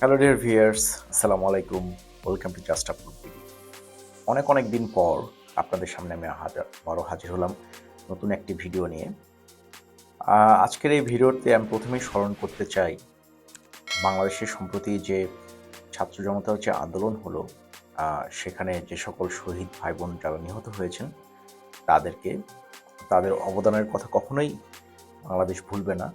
Hello dear viewers আসসালামু আলাইকুম welcome to just up অনেক অনেক দিন পর আপনাদের সামনে আমি হাজার বড় হাজির হলাম নতুন একটি ভিডিও নিয়ে। আজকের এই ভিডিওতে আমি প্রথমেই স্মরণ করতে চাই বাংলাদেশের সম্প্রতি যে ছাত্র জনতার যে আন্দোলন হলো সেখানে যে সকল শহীদ ভাই বোন যারা নিহত হয়েছেন, তাদেরকে, তাদের অবদানের কথা কখনোই বাংলাদেশ ভুলবে না।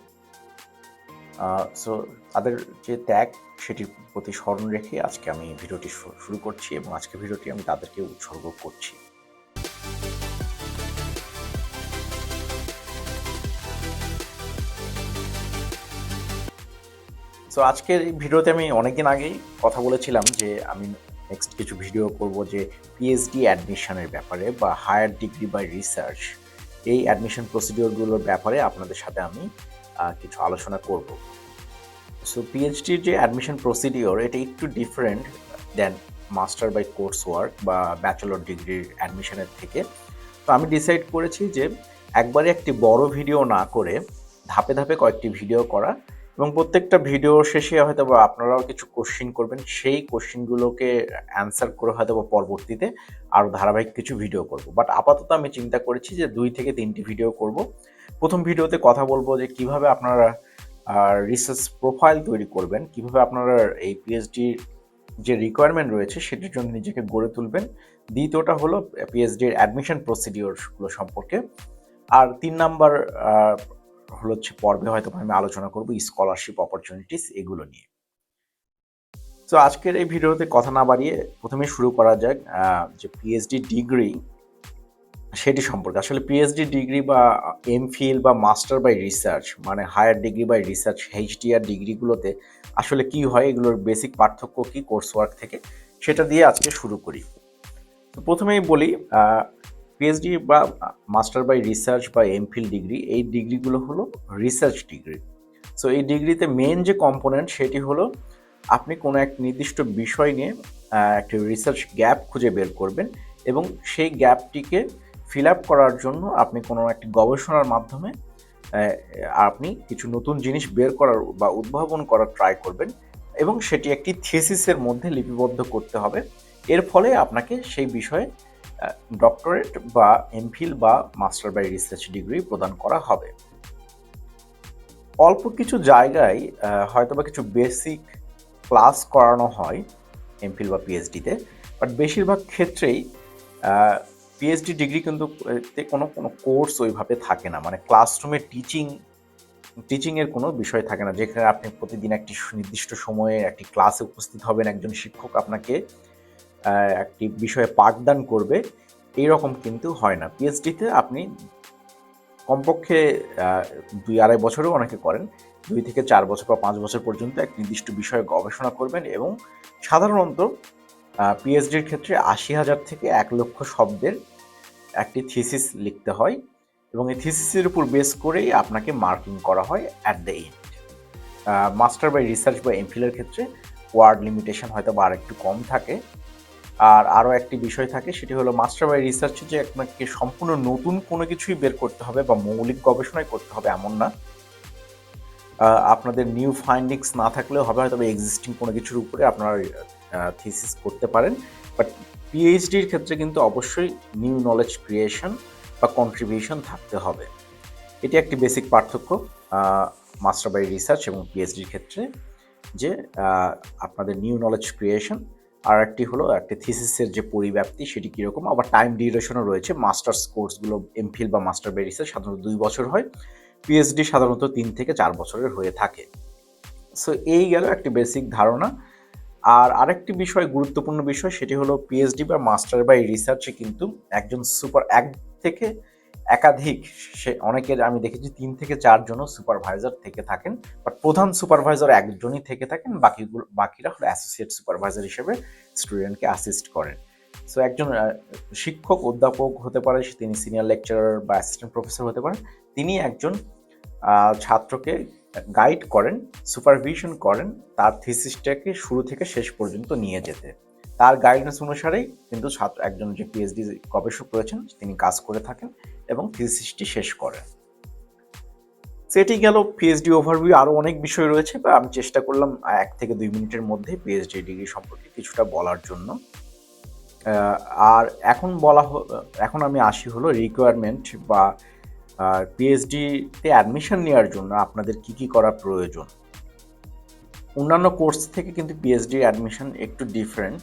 সো তাদের যে ত্যাগ, সেটির প্রতি স্মরণ রেখে আজকে আমি ভিডিওটি শুরু করছি এবং আজকে ভিডিওটি আমি তাদেরকে উৎসর্গ করছি। সো আজকের ভিডিওতে আমি অনেকদিন আগেই কথা বলেছিলাম যে আমি নেক্সট কিছু ভিডিও করব যে পিএইচডি অ্যাডমিশনের ব্যাপারে বা হায়ার ডিগ্রি বাই রিসার্চ এই অ্যাডমিশন প্রসিডিওরগুলোর ব্যাপারে আপনাদের সাথে আমি কিছু আলোচনা করব। সো পিএইচডির যে অ্যাডমিশন প্রসিডিওর এটা একটু different then master by course work বা ব্যাচেলর ডিগ্রির অ্যাডমিশনের থেকে। তো আমি ডিসাইড করেছি যে একবারে একটি বড় ভিডিও না করে ধাপে ধাপে কয়েকটি ভিডিও করা এবং প্রত্যেকটা ভিডিও শেষে হয়তো বা আপনারাও কিছু কোশ্চিন করবেন, সেই কোশ্চিনগুলোকে অ্যান্সার করে হয়তো বা পরবর্তীতে আরও ধারাবাহিক কিছু ভিডিও করব। বাট আপাতত আমি চিন্তা করেছি যে দুই থেকে তিনটি ভিডিও করব। প্রথম ভিডিওতে কথা বলব যে কীভাবে আপনারা রিসার্চ প্রোফাইল তৈরি করবেন, কীভাবে আপনারা এই পিএইচডির যে রিকোয়ারমেন্ট রয়েছে সেটির জন্য নিজেকে গড়ে তুলবেন। দ্বিতীয়টা হলো পিএইচডির অ্যাডমিশন প্রসিডিওরগুলো সম্পর্কে। আর তিন নাম্বার হলো হচ্ছে পর্বে হয়তো আমি আলোচনা করব স্কলারশিপ অপরচুনিটিস এগুলো নিয়ে। তো আজকের এই ভিডিওতে কথা না বাড়িয়ে প্রথমে শুরু করা যাক যে পিএইচডি ডিগ্রি সেটি সম্পর্কে। আসলে পিএইচডি ডিগ্রি বা এমফিল বা মাস্টার বাই রিসার্চ মানে higher degree by research HDR ডিগ্রিগুলোতে আসলে কি হয়, এগুলোর বেসিক পার্থক্য কি কোর্স ওয়ার্ক থেকে, সেটা দিয়ে আজকে শুরু করি। তো প্রথমেই বলি পিএইচডি বা মাস্টার বাই রিসার্চ বা এমফিল ডিগ্রি এই ডিগ্রিগুলো হলো রিসার্চ ডিগ্রি সো এই ডিগ্রিতে মেন যে কম্পোনেন্ট সেটি হলো, আপনি কোনো এক নির্দিষ্ট বিষয় নিয়ে একটি রিসার্চ গ্যাপ খুঁজে বের করবেন এবং সেই গ্যাপটিকে ফিল আপ করার জন্য আপনি কোনো একটি গবেষণার মাধ্যমে আপনি কিছু নতুন জিনিস বের করার বা উদ্ভাবন করার ট্রাই করবেন এবং সেটি একটি থিসিসের মধ্যে লিপিবদ্ধ করতে হবে। এর ফলে আপনাকে সেই বিষয়ে ডক্টরেট বা এমফিল বা মাস্টার বাই রিসার্চ ডিগ্রি প্রদান করা হবে। অল্প কিছু জায়গায় হয়তো বা কিছু বেসিক ক্লাস করানো হয় এমফিল বা পিএইচডিতে বাট বেশিরভাগ ক্ষেত্রেই পিএইচডি ডিগ্রি কিন্তু কোনো কোনো কোর্স ওইভাবে থাকে না। মানে ক্লাসরুমে টিচিং টিচিংয়ের কোনো বিষয় থাকে না। যেখানে আপনি প্রতিদিন একটি নির্দিষ্ট সময়ে একটি ক্লাসে উপস্থিত হবেন, একজন শিক্ষক আপনাকে একটি বিষয়ে পাঠদান করবে এই রকম কিন্তু হয় না। পিএইচডিতে আপনি কমপক্ষে দুই আড়াই বছরেও অনেকে করেন। দুই থেকে চার বছর বা পাঁচ বছর পর্যন্ত এক নির্দিষ্ট বিষয়ে গবেষণা করবেন এবং সাধারণত পিএইচডির ক্ষেত্রে আশি হাজার থেকে এক লক্ষ শব্দের একটি থিসিস লিখতে হয় এবং এই থিসিসের উপর বেস করেই আপনাকে মার্কিং করা হয় at the end master by research বা এমফিলের ক্ষেত্রে ওয়ার্ড লিমিটেশন হয়তো বা আরেকটু কম থাকে। আর আরও একটি বিষয় থাকে, সেটি হলো মাস্টার বাই রিসার্চে যে আপনাকে সম্পূর্ণ নতুন কোনো কিছুই বের করতে হবে বা মৌলিক গবেষণাই করতে হবে এমন না। আপনাদের নিউ ফাইন্ডিংস না থাকলেও হবে, হয়তো এক্সিস্টিং কোনো কিছুর উপরে আপনারা থিসিস করতে পারেন। বাট পিএইচডির ক্ষেত্রে কিন্তু অবশ্যই নিউ নলেজ ক্রিয়েশন বা কন্ট্রিবিউশন থাকতে হবে। এটি একটি বেসিক পার্থক্য মাস্টার বাই রিসার্চ এবং পিএইচডির ক্ষেত্রে যে আপনাদের নিউ নলেজ ক্রিয়েশন আর একটি হলো একটি থিসিসের যে পরিব্যাপ্তি সেটি কীরকম, আবার টাইম ডিউরেশনও রয়েছে। মাস্টার্স কোর্সগুলো এমফিল বা মাস্টার বাই রিসার্চ সাধারণত দুই বছর হয়। পিএইচডি সাধারণত তিন থেকে চার বছরের হয়ে থাকে। সো এই গেল একটি বেসিক ধারণা। আর আরেকটি বিষয়, গুরুত্বপূর্ণ বিষয়, সেটি হলো পিএইচডি বা মাস্টার বাই রিসার্চে কিন্তু একজন সুপার এক থেকে একাধিক, সে অনেকের আমি দেখেছি তিন থেকে চারজনও সুপারভাইজার থেকে থাকেন বাট প্রধান সুপারভাইজার একজনই থেকে থাকেন, বাকিগুলো, বাকিরা হলো অ্যাসোসিয়েট সুপারভাইজার হিসেবে স্টুডেন্টকে অ্যাসিস্ট করেন। সো একজন শিক্ষক, অধ্যাপক হতে পারে তিনি সিনিয়র লেকচারার বা অ্যাসিস্ট্যান্ট প্রফেসর হতে পারেন, তিনি একজন ছাত্রকে গাইড করেন সুপারভিশন করেন, তার থিসিসটাকে শুরু থেকে শেষ পর্যন্ত নিয়ে যেতে। তার গাইডেন্স অনুসারেই কিন্তু ছাত্র, একজন যে পিএইচডি গবেষক রয়েছেন, তিনি কাজ করে থাকেন এবং থিসিসটি শেষ করেন। সেটি গেল পিএইচডি ওভারভিউ আরও অনেক বিষয় রয়েছে, বা আমি চেষ্টা করলাম এক থেকে দুই মিনিটের মধ্যে পিএইচডি ডিগ্রি সম্পর্কে কিছুটা বলার জন্য। আর এখন বলা এখন আমি আসি হলো রিকোয়ারমেন্ট বা পিএইচডিতে অ্যাডমিশন নেওয়ার জন্য আপনাদের কি কি করা প্রয়োজন? অন্যান্য কোর্স থেকে কিন্তু পিএইচডি অ্যাডমিশন একটু ডিফারেন্ট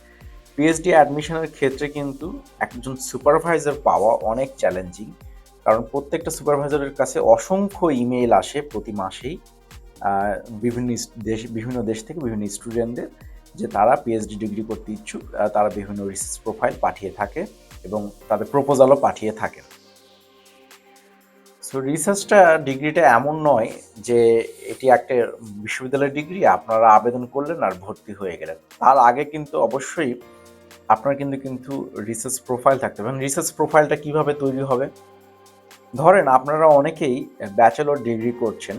পিএইচডি অ্যাডমিশনের ক্ষেত্রে কিন্তু একজন সুপারভাইজার পাওয়া অনেক চ্যালেঞ্জিং কারণ প্রত্যেকটা সুপারভাইজারের কাছে অসংখ্য ইমেল আসে প্রতি মাসেই বিভিন্ন দেশ বিভিন্ন দেশ থেকে বিভিন্ন স্টুডেন্টদের যে তারা পিএইচডি ডিগ্রি করতে ইচ্ছুক তারা বিভিন্ন রিসার্চ প্রোফাইল পাঠিয়ে থাকে এবং তাদের প্রপোজালও পাঠিয়ে থাকেন। সো রিসার্চটা ডিগ্রিটা এমন নয় যে এটি একটা বিশ্ববিদ্যালয়ের ডিগ্রি আপনারা আবেদন করলেন আর ভর্তি হয়ে গেলেন। তার আগে কিন্তু অবশ্যই আপনার কিন্তু কিন্তু রিসার্চ প্রোফাইল থাকতে হবে। রিসার্চ প্রোফাইলটা কীভাবে তৈরি হবে? ধরেন আপনারা অনেকেই ব্যাচেলর ডিগ্রি করছেন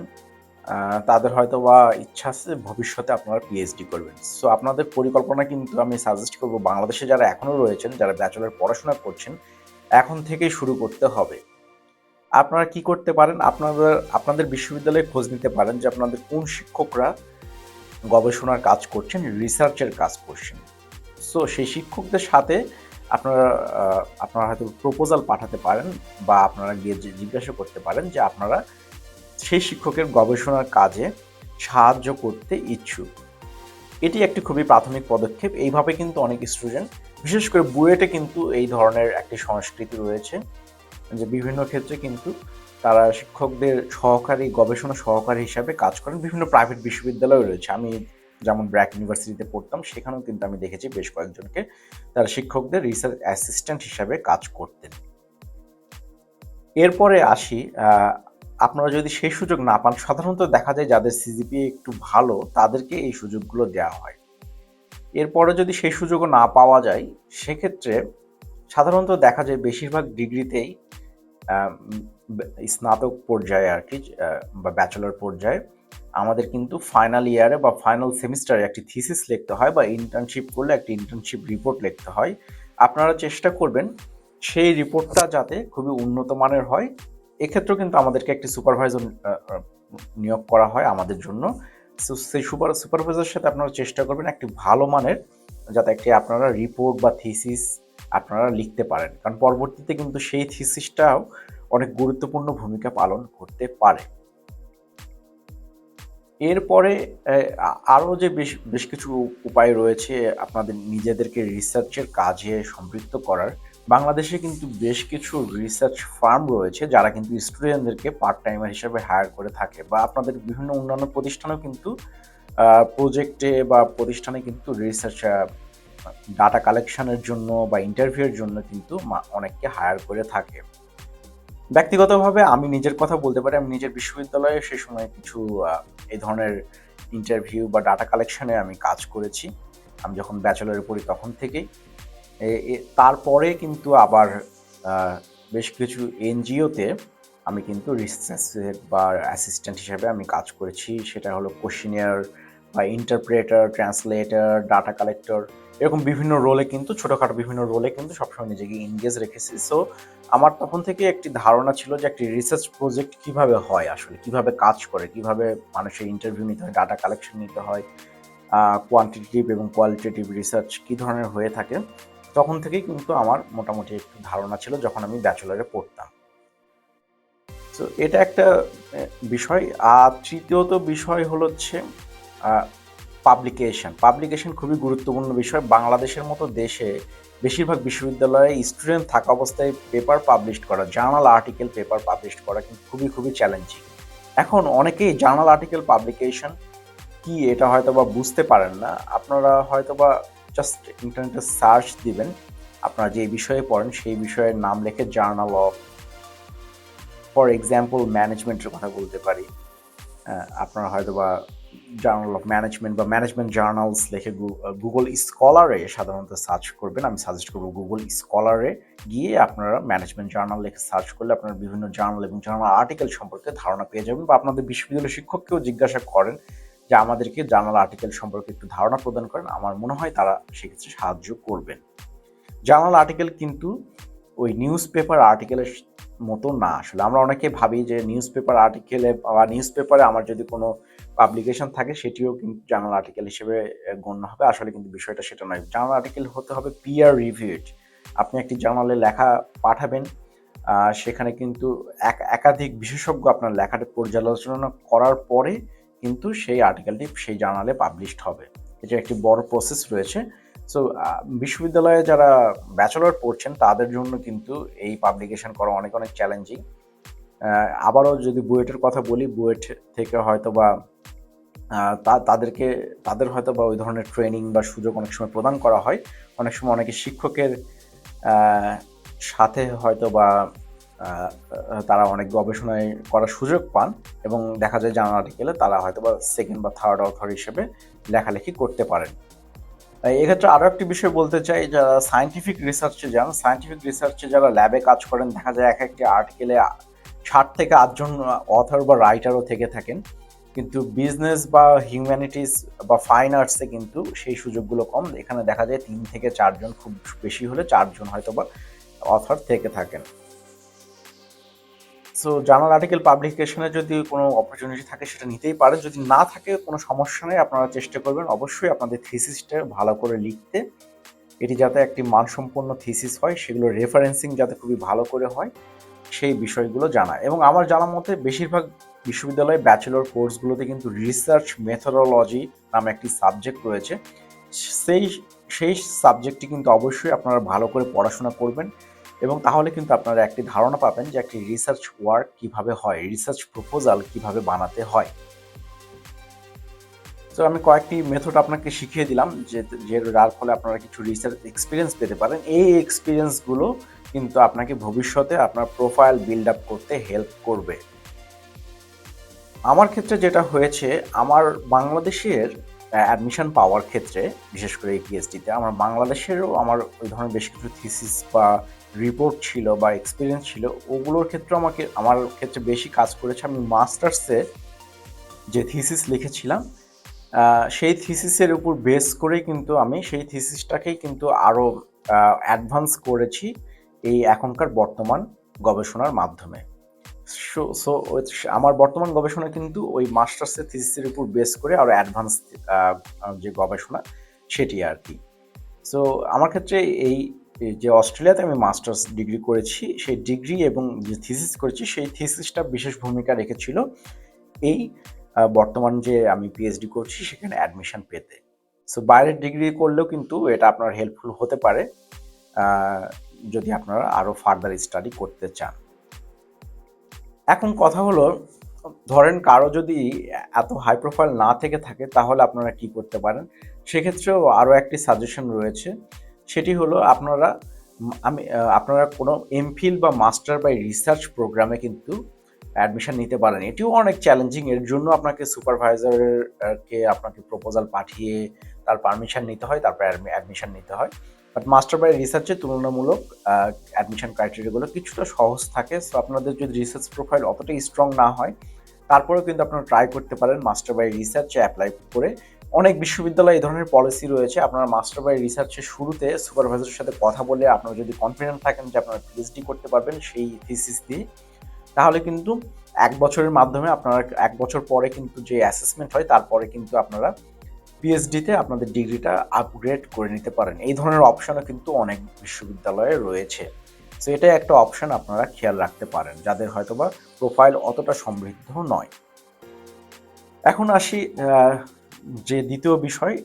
তাদের হয়তো বা ইচ্ছা আছে ভবিষ্যতে আপনারা পিএইচডি করবেন। সো আপনাদের পরিকল্পনা কিন্তু আমি সাজেস্ট করব, বাংলাদেশে যারা এখনও রয়েছেন, যারা ব্যাচেলর পড়াশোনা করছেন, এখন থেকেই শুরু করতে হবে। আপনারা কি করতে পারেন? আপনাদের আপনাদের বিশ্ববিদ্যালয়ে খোঁজ নিতে পারেন যে আপনাদের কোন শিক্ষকরা গবেষণার কাজ করছেন রিসার্চের কাজ করছেন। সো সেই শিক্ষকদের সাথে আপনারা আপনারা হয়তো প্রপোজাল পাঠাতে পারেন বা আপনারা গিয়ে জিজ্ঞাসা করতে পারেন যে আপনারা সেই শিক্ষকের গবেষণার কাজে সাহায্য করতে ইচ্ছুক। এটি একটি খুবই প্রাথমিক পদক্ষেপ। এইভাবে কিন্তু অনেক স্টুডেন্ট বিশেষ করে বুয়েটে কিন্তু এই ধরনের একটি সংস্কৃতি রয়েছে। যে বিভিন্ন ক্ষেত্রে কিন্তু তারা শিক্ষকদের সহকারী, গবেষণা সহকারী হিসাবে কাজ করেন। বিভিন্ন প্রাইভেট বিশ্ববিদ্যালয় রয়েছে। আমি যেমন ব্র্যাক ইউনিভার্সিটিতে পড়তাম, সেখানেও কিন্তু আমি দেখেছি বেশ কয়েকজনকে তারা শিক্ষকদের রিসার্চ অ্যাসিস্ট্যান্ট হিসাবে কাজ করতেন। এরপরে আসি আপনারা যদি সেই সুযোগ না পান, সাধারণত দেখা যায় যাদের সিজিপিএ একটু ভালো, তাদেরকে এই সুযোগগুলো দেওয়া হয়। এরপরে যদি সেই সুযোগও না পাওয়া যায়, সেক্ষেত্রে সাধারণত দেখা যায় বেশিরভাগ ডিগ্রিতেই স্নাতক পর্যায়ে আর কি বা ব্যাচেলর পর্যায়ে আমাদের কিন্তু ফাইনাল ইয়ারে বা ফাইনাল সেমিস্টারে একটি থিসিস লিখতে হয় বা ইন্টার্নশিপ করলে একটি ইন্টার্নশিপ রিপোর্ট লিখতে হয়। আপনারা চেষ্টা করবেন সেই রিপোর্টটা যাতে খুবই উন্নত মানের হয়। এক্ষেত্রেও কিন্তু আমাদেরকে একটি সুপারভাইজার নিয়োগ করা হয় আমাদের জন্য। So, সেই সুপার সুপারভাইজারের সাথে আপনারা চেষ্টা করবেন একটি ভালো মানের যাতে একটি আপনারা রিপোর্ট বা থিসিস আপনারা লিখতে পারেন। কারণ পরবর্তীতে কিন্তু সেই থিসিসটাও অনেক গুরুত্বপূর্ণ ভূমিকা পালন করতে পারে। এরপরে আরও যে বেশ বেশ কিছু উপায় রয়েছে আপনাদের নিজেদেরকে রিসার্চের কাজে সম্পৃক্ত করার, বাংলাদেশে কিন্তু বেশ কিছু রিসার্চ ফার্ম রয়েছে যারা কিন্তু স্টুডেন্টদেরকে পার্ট টাইমার হিসেবে হায়ার করে থাকে বা আপনাদের বিভিন্ন অন্যান্য প্রতিষ্ঠানেও কিন্তু প্রজেক্টে বা প্রতিষ্ঠানে কিন্তু রিসার্চ ডাটা কালেকশনের জন্য বা ইন্টারভিউয়ের জন্য কিন্তু অনেককে হায়ার করে থাকে। ব্যক্তিগতভাবে আমি নিজের কথা বলতে পারি, আমি নিজের বিশ্ববিদ্যালয়ে সে সময় কিছু এই ধরনের ইন্টারভিউ বা ডাটা কালেকশনে আমি কাজ করেছি। আমি যখন ব্যাচেলরে পড়ি তখন থেকেই। তারপরে কিন্তু আবার বেশ কিছু এনজিওতে আমি কিন্তু রিসার্চ বা অ্যাসিস্ট্যান্ট হিসেবে আমি কাজ করেছি। সেটা হলো কোশ্চিনিয়ার বা ইন্টারপ্রেটার ট্রান্সলেটার ডাটা কালেক্টর এরকম বিভিন্ন রোলে কিন্তু, ছোটোখাটো বিভিন্ন রোলে কিন্তু সবসময় নিজেকে এনগেজ রেখেছি। সো আমার তখন থেকে একটি ধারণা ছিল যে একটি রিসার্চ প্রজেক্ট কীভাবে হয় আসলে? কীভাবে কাজ করে? কীভাবে মানুষের ইন্টারভিউ নিতে হয়? ডাটা কালেকশন নিতে হয়? কোয়ান্টিটেটিভ এবং কোয়ালিটেটিভ রিসার্চ কী ধরনের হয়ে থাকে? তখন থেকেই কিন্তু আমার মোটামুটি একটু ধারণা ছিল যখন আমি ব্যাচেলারে পড়তাম। তো এটা একটা বিষয়। আর তৃতীয়ত বিষয় হলো হচ্ছে পাবলিকেশন পাবলিকেশন খুবই গুরুত্বপূর্ণ বিষয়। বাংলাদেশের মতো দেশে বেশিরভাগ বিশ্ববিদ্যালয়ে স্টুডেন্ট থাকা অবস্থায় পেপার পাবলিশ করা জার্নাল আর্টিকেল পেপার পাবলিশ করা কিন্তু খুবই খুবই চ্যালেঞ্জিং এখন অনেকেই জার্নাল আর্টিকেল পাবলিকেশন কি এটা হয়তো বা বুঝতে পারেন না। আপনারা হয়তো বা জাস্ট ইন্টারনেটে সার্চ দিবেন। আপনারা যে বিষয়ে পড়েন সেই বিষয়ের নাম লিখে জার্নাল অফ ফর এক্সাম্পল ম্যানেজমেন্টের কথা বলতে পারি। আপনারা হয়তো বা জার্নাল অফ ম্যানেজমেন্ট বা ম্যানেজমেন্ট জার্নালস লিখে গুগল স্কলারে সাধারণত সার্চ করবেন। আমি সাজেস্ট করব গুগল স্কলারে গিয়ে আপনারা ম্যানেজমেন্ট জার্নাল লিখে সার্চ করলে আপনারা বিভিন্ন জার্নাল এবং জার্নাল আর্টিকেল সম্পর্কে ধারণা পেয়ে যাবেন বা আপনাদের বিশ্ববিদ্যালয় শিক্ষককেও জিজ্ঞাসা করেন যে আমাদেরকে জার্নাল আর্টিকেল সম্পর্কে একটু ধারণা প্রদান করেন। আমার মনে হয় তারা সেক্ষেত্রে সাহায্য করবেন। জার্নাল আর্টিকেল কিন্তু ওই নিউজ পেপার আর্টিকেলের মতো না। আসলে আমরা অনেকে ভাবি যে নিউজ পেপার আর্টিকেলে বা নিউজ পেপারে আমার যদি কোনো পাবলিকেশন থাকে, সেটিও কিন্তু জার্নাল আর্টিকেল হিসেবে গণ্য হবে। আসলে কিন্তু বিষয়টা সেটা নয়। জার্নাল আর্টিকেল হতে হবে পিয়ার রিভিউড আপনি একটি জার্নালে লেখা পাঠাবেন সেখানে কিন্তু এক, একাধিক বিশেষজ্ঞ আপনার লেখাটা পর্যালোচনা করার পরে কিন্তু সেই আর্টিকেলটি সেই জার্নালে পাবলিশড হবে। এটা একটি বড় প্রসেস রয়েছে। সো বিশ্ববিদ্যালয়ে যারা ব্যাচেলর পড়ছেন, তাদের জন্য কিন্তু এই পাবলিকেশন করা অনেক অনেক চ্যালেঞ্জিং আবারও যদি বুয়েটের কথা বলি, বুয়েট থেকে হয়তো বা তাদেরকে, তাদের হয়তো বা ওই ধরনের ট্রেনিং বা সুযোগ অনেক সময় প্রদান করা হয়। অনেক সময় অনেকে শিক্ষকের সাথে হয়তো বা তারা অনেক গবেষণায় করার সুযোগ পান এবং দেখা যায় জার্নাল আর্টিকেলে তারা হয়তো বা সেকেন্ড বা থার্ড অথর হিসেবে লেখালেখি করতে পারেন। এক্ষেত্রে আরও একটি বিষয় বলতে চাই, যারা সায়েন্টিফিক রিসার্চে যান সায়েন্টিফিক রিসার্চে যারা ল্যাবে কাজ করেন, দেখা যায় এক একটি আর্টিকেলে ষাট থেকে আটজন অথর বা রাইটারও থেকে থাকেন। কিন্তু বিজনেস বা হিউম্যানিটিস বা ফাইন আর্টসে কিন্তু সেই সুযোগগুলো কম। এখানে দেখা যায় তিন থেকে চারজন খুব বেশি হলে চারজন হয়তো বা অথর থেকে থাকেন। সো জার্নাল আর্টিকেল পাবলিকেশনে যদি কোনো অপরচুনিটি থাকে, সেটা নিতেই পারে যদি না থাকে, কোনো সমস্যা নেই, আপনারা চেষ্টা করবেন অবশ্যই আপনাদের থিসিসটা ভালো করে লিখতে। এটি যাতে একটি মানসম্পন্ন থিসিস হয়, সেগুলো রেফারেন্সিং যাতে খুবই ভালো করে হয়, সেই বিষয়গুলো জানা। এবং আমার জানা মতে, বেশিরভাগ বিশ্ববিদ্যালয়ে ব্যাচেলর কোর্সগুলোতে কিন্তু রিসার্চ মেথোডোলজি নামে একটি সাবজেক্ট রয়েছে। সেই সেই সাবজেক্টটি কিন্তু অবশ্যই আপনারা ভালো করে পড়াশোনা করবেন এবং তাহলে কিন্তু আপনারা একটি ধারণা পাবেন যে একটি রিসার্চ ওয়ার্ক কীভাবে হয় রিসার্চ প্রপোজাল কীভাবে বানাতে হয়। তো আমি কয়েকটি মেথড আপনাকে শিখিয়ে দিলাম যে, যার ফলে আপনারা কিছু রিসার্চ এক্সপিরিয়েন্স পেতে পারেন। এই এক্সপিরিয়েন্সগুলো কিন্তু আপনাকে ভবিষ্যতে আপনার প্রোফাইল বিল্ড আপ করতে হেল্প করবে। আমার ক্ষেত্রে যেটা হয়েছে, আমার বাংলাদেশের অ্যাডমিশন পাওয়ার ক্ষেত্রে, বিশেষ করে এই পিএইচডিতে আমার বাংলাদেশেরও আমার ওই ধরনের বেশ কিছু থিসিস বা রিপোর্ট ছিল বা এক্সপিরিয়েন্স ছিল, ওগুলোর ক্ষেত্রে আমাকে, আমার ক্ষেত্রে বেশি কাজ করেছে। আমি মাস্টার্সে যে থিসিস লিখেছিলাম সেই থিসিসের উপর বেস করে কিন্তু আমি, সেই থিসিসটাকেই কিন্তু আরও অ্যাডভান্স করেছি এই এখনকার বর্তমান গবেষণার মাধ্যমে। সো আমার বর্তমান গবেষণা কিন্তু ওই মাস্টার্সের থিসিসের উপর বেস করে আরও অ্যাডভান্স যে গবেষণা সেটি আর কি। সো, আমার ক্ষেত্রে এই যে অস্ট্রেলিয়াতে আমি মাস্টার্স ডিগ্রি করেছি, সেই ডিগ্রি এবং যে থিসিস করেছি, সেই থিসিসটা বিশেষ ভূমিকা রেখেছিল এই বর্তমান যে আমি পিএইচডি করছি সেখানে অ্যাডমিশন পেতে। সো, বাইরের ডিগ্রি করলেও কিন্তু এটা আপনার হেল্পফুল হতে পারে যদি আপনারা আরও ফার্দার স্টাডি করতে চান। এখন কথা হলো, ধরেন কারও যদি এত হাই প্রোফাইল না থেকে থাকে, তাহলে আপনারা কি করতে পারেন? সেক্ষেত্রেও আরও একটি সাজেশন রয়েছে। সেটি হলো আপনারা, আমি, আপনারা কোনো এমফিল বা মাস্টার বা রিসার্চ প্রোগ্রামে কিন্তু অ্যাডমিশন নিতে পারেন। এটিও অনেক চ্যালেঞ্জিং এর জন্য আপনাকে সুপারভাইজারকে আপনাকে প্রপোজাল পাঠিয়ে তার পারমিশন নিতে হয়, তারপর অ্যাডমিশন নিতে হয়। বাট মাস্টার বাই রিসার্চে তুলনামূলক অ্যাডমিশন ক্রাইটেরিয়াগুলো কিছুটা সহজ থাকে। সো আপনাদের যদি রিসার্চ প্রোফাইল অতটাই স্ট্রং না হয়, তারপরেও কিন্তু আপনারা ট্রাই করতে পারেন মাস্টার বাই রিসার্চে অ্যাপ্লাই করে। অনেক বিশ্ববিদ্যালয়ে এই ধরনের পলিসি রয়েছে। আপনার মাস্টার বাই রিসার্চের শুরুতে সুপারভাইজারের সাথে কথা বলে আপনারা যদি কনফিডেন্ট থাকেন যে আপনারা পিএইচডি করতে পারবেন সেই থিসিস দিয়ে, তাহলে কিন্তু এক বছরের মাধ্যমে আপনারা এক বছর পরে কিন্তু যে অ্যাসেসমেন্ট হয়, তারপরে কিন্তু আপনারা পিএইচডিতে আপনাদের ডিগ্রিটা আপগ্রেড করে নিতে পারেন। এই ধরনের অপশনও কিন্তু অনেক বিশ্ববিদ্যালয়ে রয়েছে। সো এটা একটা অপশন আপনারা খেয়াল রাখতে পারেন, যাদের হয়তোবা প্রোফাইল অতটা সমৃদ্ধ নয়। এখন আসি যে দ্বিতীয় বিষয়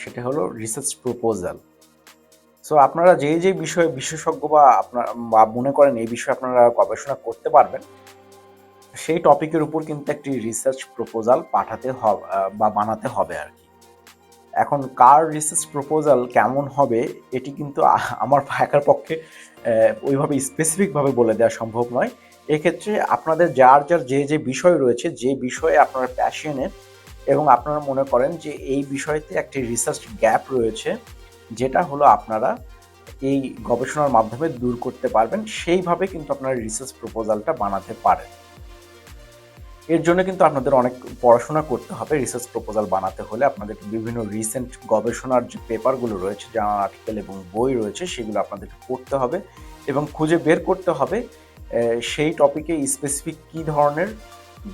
সেটা হলো রিসার্চ প্রপোজাল সো আপনারা যে যে বিষয়ে বিশেষজ্ঞ বা আপনার, বা মনে করেন এই বিষয়ে আপনারা গবেষণা করতে পারবেন, সেই টপিকের উপর কিন্তু একটি রিসার্চ প্রপোজাল পাঠাতে হবে বা বানাতে হবে আর কি। এখন কার রিসার্চ প্রপোজাল কেমন হবে, এটি কিন্তু আমার একার পক্ষে ওইভাবে স্পেসিফিকভাবে বলে দেওয়া সম্ভব নয়। এক্ষেত্রে আপনাদের যার যার যে যে বিষয় রয়েছে, যে বিষয়ে আপনারা প্যাশনের এবং আপনারা মনে করেন যে এই বিষয়তে একটি রিসার্চ গ্যাপ রয়েছে, যেটা হলো আপনারা এই গবেষণার মাধ্যমে দূর করতে পারবেন, সেইভাবে কিন্তু আপনারা রিসার্চ প্রপোজালটা বানাতে পারেন। এর জন্য কিন্তু আপনাদের অনেক পড়াশোনা করতে হবে রিসার্চ প্রপোজাল বানাতে হলে। আপনাদের বিভিন্ন রিসেন্ট গবেষণার যে পেপারগুলো রয়েছে জার্নাল আর্টিকেল এবং বই রয়েছে, সেগুলো আপনাদেরকে পড়তে হবে এবং খুঁজে বের করতে হবে সেই টপিকে স্পেসিফিক কী ধরনের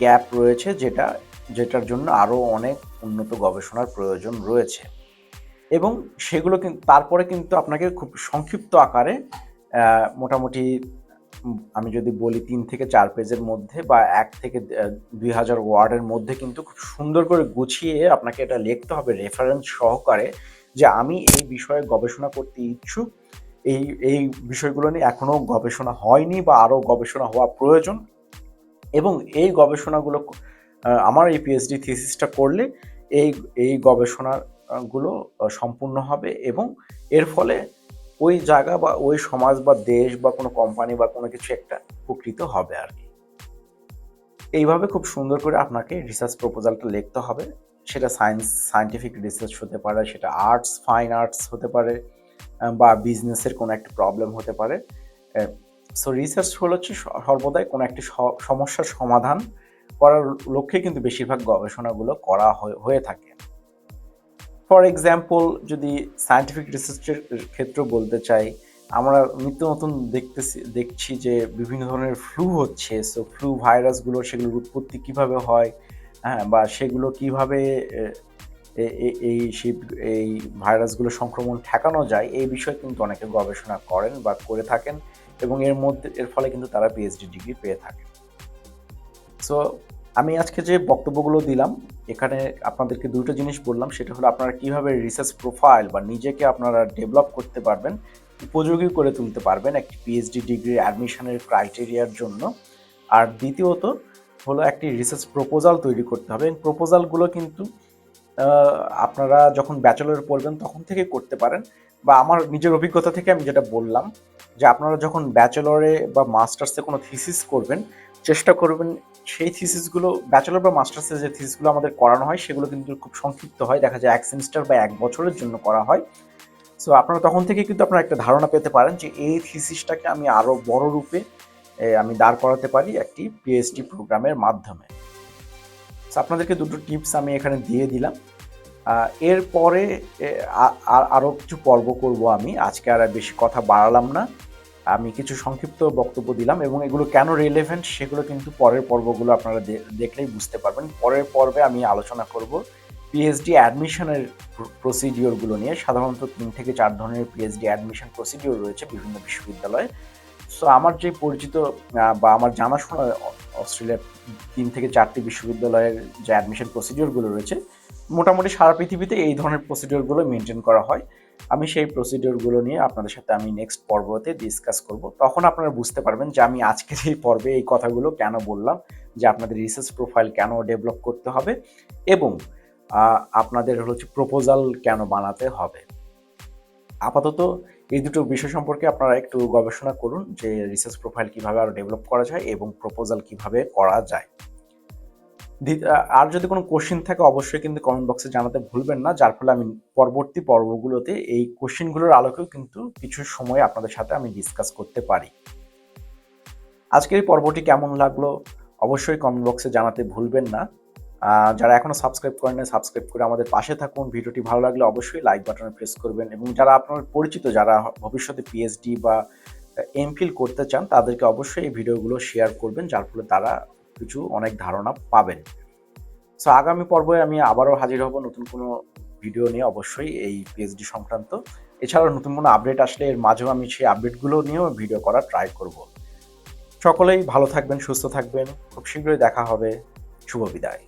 গ্যাপ রয়েছে যেটা, যেটার জন্য আরও অনেক উন্নত গবেষণার প্রয়োজন রয়েছে। এবং সেগুলো কিন্তু তারপরে কিন্তু আপনাকে খুব সংক্ষিপ্ত আকারে মোটামুটি আমি যদি বলি তিন থেকে চার পেজের মধ্যে বা এক থেকে দুই হাজার ওয়ার্ডের মধ্যে কিন্তু খুব সুন্দর করে গুছিয়ে আপনাকে এটা লিখতে হবে রেফারেন্স সহকারে যে আমি এই বিষয়ে গবেষণা করতে ইচ্ছুক। এই এই বিষয়গুলো নিয়ে এখনও গবেষণা হয়নি বা আরও গবেষণা হওয়া প্রয়োজন। এবং এই গবেষণাগুলো আমার এই পিএইচডি থিসিসটা করলে এই এই গবেষণাগুলো সম্পূর্ণ হবে এবং এর ফলে ওই জায়গা বা ওই সমাজ বা দেশ বা কোনো কোম্পানি বা কোনো কিছু একটা উপকৃত হবে আর কি। এইভাবে খুব সুন্দর করে আপনাকে রিসার্চ প্রপোজালটা লিখতে হবে। সেটা সায়েন্স সায়েন্টিফিক রিসার্চ হতে পারে, সেটা আর্টস ফাইন আর্টস হতে পারে বা বিজনেসের কোনো একটা প্রবলেম হতে পারে। সো রিসার্চ হলো হচ্ছে সর্বদাই কোনো একটি সমস্যার সমাধান করার লক্ষ্যে কিন্তু বেশিরভাগ গবেষণাগুলো করা হয়ে থাকে। ফর এক্সাম্পল যদি সায়েন্টিফিক রিসার্চের ক্ষেত্র বলতে চাই, আমরা নিত্য নতুন দেখতেছি, দেখছি যে বিভিন্ন ধরনের ফ্লু হচ্ছে। সো ফ্লু ভাইরাসগুলো সেগুলোর উৎপত্তি কীভাবে হয় হ্যাঁ বা সেগুলো কীভাবে এই এই ভাইরাসগুলো সংক্রমণ ঠেকানো যায়, এই বিষয়ে কিন্তু অনেকে গবেষণা করেন বা করে থাকেন এবং এর মধ্যে, এর ফলে কিন্তু তারা পিএইচডি ডিগ্রি পেয়ে থাকেন সো আমি আজকে যে বক্তব্যগুলো দিলাম এখানে আপনাদেরকে দুটো জিনিস বললাম, সেটা হলো আপনারা কীভাবে রিসার্চ প্রোফাইল বা নিজেকে আপনারা ডেভেলপ করতে পারবেন, উপযোগী করে তুলতে পারবেন একটি পিএইচডি ডিগ্রি অ্যাডমিশনের ক্রাইটেরিয়ার জন্য। আর দ্বিতীয়ত হলো একটি রিসার্চ প্রপোজাল তৈরি করতে হবে। এবং প্রপোজালগুলো কিন্তু আপনারা যখন ব্যাচেলর পড়বেন তখন থেকে করতে পারেন। বা আমার নিজের অভিজ্ঞতা থেকে আমি যেটা বললাম, যে আপনারা যখন ব্যাচেলরে বা মাস্টার্সে কোনো থিসিস করবেন, চেষ্টা করবেন সেই থিসিসগুলো ব্যাচেলর বা মাস্টার্সের যে থিসিসগুলো আমাদের করানো হয়, সেগুলো কিন্তু খুব সংক্ষিপ্ত হয়। দেখা যায় এক সেমিস্টার বা এক বছরের জন্য করা হয়। সো আপনারা তখন থেকে কিন্তু আপনারা একটা ধারণা পেতে পারেন যে, এই থিসিসটাকে আমি আরও বড় রূপে আমি দাঁড় করাতে পারি একটি পিএইচডি প্রোগ্রামের মাধ্যমে। সো আপনাদেরকে দুটো টিপস আমি এখানে দিয়ে দিলাম। এরপরে আরও কিছু পর্ব করব আমি। আজকে আর বেশি কথা বাড়ালাম না। আমি কিছু সংক্ষিপ্ত বক্তব্য দিলাম এবং এগুলো কেন রিলেভেন্ট সেগুলো কিন্তু পরের পর্বগুলো আপনারা দেখলেই বুঝতে পারবেন। পরের পর্বে আমি আলোচনা করব পিএইচডি অ্যাডমিশনের প্রসিডিওরগুলো নিয়ে। সাধারণত তিন থেকে চার ধরনের পিএইচডি অ্যাডমিশন প্রসিডিওর রয়েছে বিভিন্ন বিশ্ববিদ্যালয়ে। সো আমার যে পরিচিত বা আমার জানাশোনা অস্ট্রেলিয়ার তিন থেকে চারটি বিশ্ববিদ্যালয়ের যে অ্যাডমিশন প্রসিডিওরগুলো রয়েছে, মোটামুটি সারা পৃথিবীতে এই ধরনের প্রসিডিওরগুলো মেনটেন করা হয়। আমি সেই প্রসিডিওরগুলো নিয়ে আপনাদের সাথে আমি নেক্সট পর্বতে ডিসকাস করব। তখন আপনারা বুঝতে পারবেন যে আমি আজকের এই পর্বে এই কথাগুলো কেন বললাম, যে আপনাদের রিসার্চ প্রোফাইল কেন ডেভেলপ করতে হবে এবং আপনাদের হচ্ছে প্রপোজাল কেন বানাতে হবে। আপাতত এই দুটো বিষয় সম্পর্কে আপনারা একটু গবেষণা করুন যে রিসার্চ প্রোফাইল কীভাবে আরও ডেভেলপ করা যায় এবং প্রপোজাল কীভাবে করা যায়। আর যদি কোনো কোশ্চেন থাকে, অবশ্যই কিন্তু কমেন্ট বক্সে জানাতে ভুলবেন না। যার ফলে আমি পরবর্তী পর্বগুলোতে এই কোশ্চেনগুলোর আলোকেও কিন্তু কিছু সময় আপনাদের সাথে আমি ডিসকাস করতে পারি। আজকের এই পর্বটি কেমন লাগল, অবশ্যই কমেন্ট বক্সে জানাতে ভুলবেন না। যারা এখনও সাবস্ক্রাইব করেন না সাবস্ক্রাইব করে আমাদের পাশে থাকুন। ভিডিওটি ভালো লাগলে অবশ্যই লাইক বাটনে প্রেস করবেন এবং যারা আপনার পরিচিত, যারা ভবিষ্যতে পিএইচডি বা এমফিল করতে চান, তাদেরকে অবশ্যই এই ভিডিওগুলো শেয়ার করবেন, যার ফলে তারা কিছু অনেক ধারণা পাবেন। সো আগামী পর্বে আমি আবারও হাজির হব নতুন কোনো ভিডিও নিয়ে অবশ্যই এই পিএইচডি সংক্রান্ত। এছাড়াও নতুন কোনো আপডেট আসলে এর মাঝেও আমি সেই আপডেটগুলো নিয়েও ভিডিও করার ট্রাই করব। সকলেই ভালো থাকবেন, সুস্থ থাকবেন। খুব শীঘ্রই দেখা হবে। শুভ বিদায়।